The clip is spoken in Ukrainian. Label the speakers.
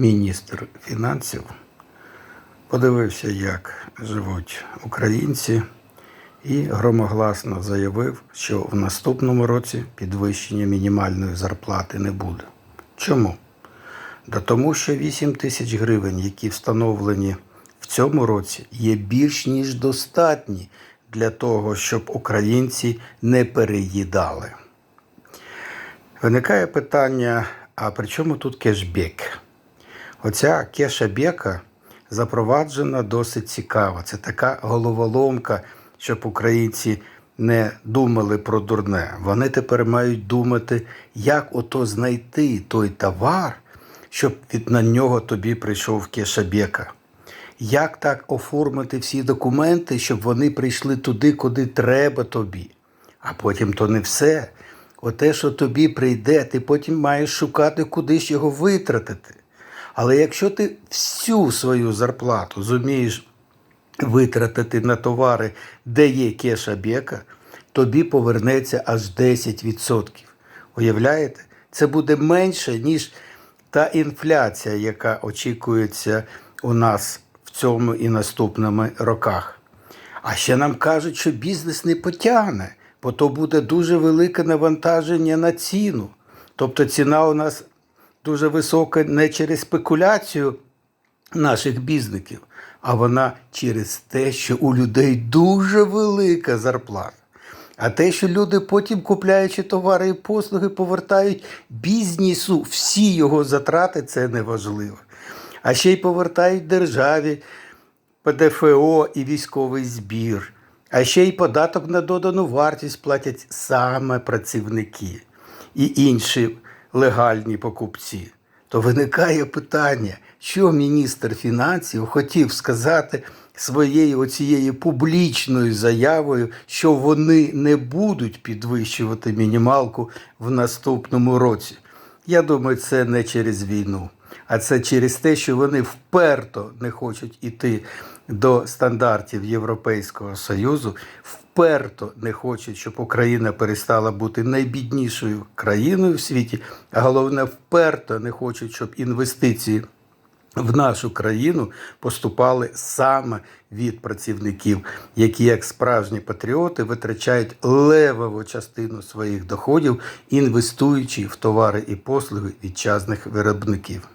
Speaker 1: міністр фінансів подивився, як живуть українці, і громогласно заявив, що в наступному році підвищення мінімальної зарплати не буде. Чому? Да тому що 8 тисяч гривень, які встановлені в цьому році, є більш ніж достатні для того, щоб українці не переїдали. Виникає питання: а при чому тут кешбек? Оця кешебека запроваджена досить цікаво. Це така головоломка, щоб українці не думали про дурне. Вони тепер мають думати, як ото знайти той товар, щоб від на нього тобі прийшов кешебека. Як так оформити всі документи, щоб вони прийшли туди, куди треба тобі? А потім то не все. Оте, що тобі прийде, ти потім маєш шукати, куди ж його витратити. Але якщо ти всю свою зарплату зумієш витратити на товари, де є кеша бека, тобі повернеться аж 10%. Уявляєте? Це буде менше, ніж та інфляція, яка очікується у нас в цьому і наступними роках. А ще нам кажуть, що бізнес не потягне, бо то буде дуже велике навантаження на ціну. Тобто ціна у нас дуже висока не через спекуляцію наших бізнесів, а вона через те, що у людей дуже велика зарплата. А те, що люди потім, купляючи товари і послуги, повертають бізнесу всі його затрати, це неважливо. А ще й повертають державі ПДФО і військовий збір. А ще й податок на додану вартість платять саме працівники і інші легальні покупці. То виникає питання, що міністр фінансів хотів сказати своєю оцією публічною заявою, що вони не будуть підвищувати мінімалку в наступному році. Я думаю, це не через війну, а це через те, що вони вперто не хочуть іти до стандартів Європейського Союзу, вперто не хочуть, щоб Україна перестала бути найбіднішою країною в світі, а головне, вперто не хочуть, щоб інвестиції в нашу країну поступали саме від працівників, які, як справжні патріоти, витрачають левову частину своїх доходів, інвестуючи в товари і послуги вітчазних виробників.